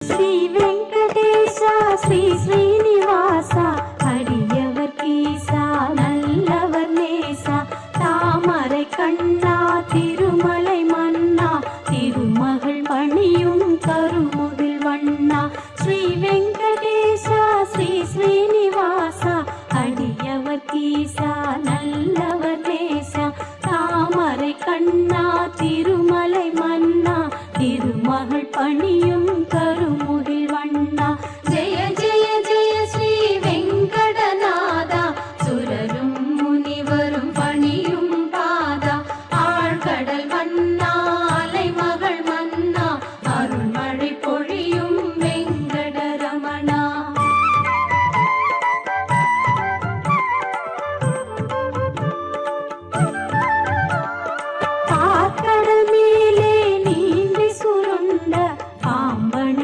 శ్రీ వెంకటేశ శ్రీ శ్రీనివాస அடியவர் கீசா நல்லவர் நேசா தாமரை கண்ணா திருமலை மன்னா திருமகள் பணியும் கருமுகில் வண்ணா. ஸ்ரீ வெங்கடேச ஸ்ரீ பணியும் தருமோ? பாம்பன்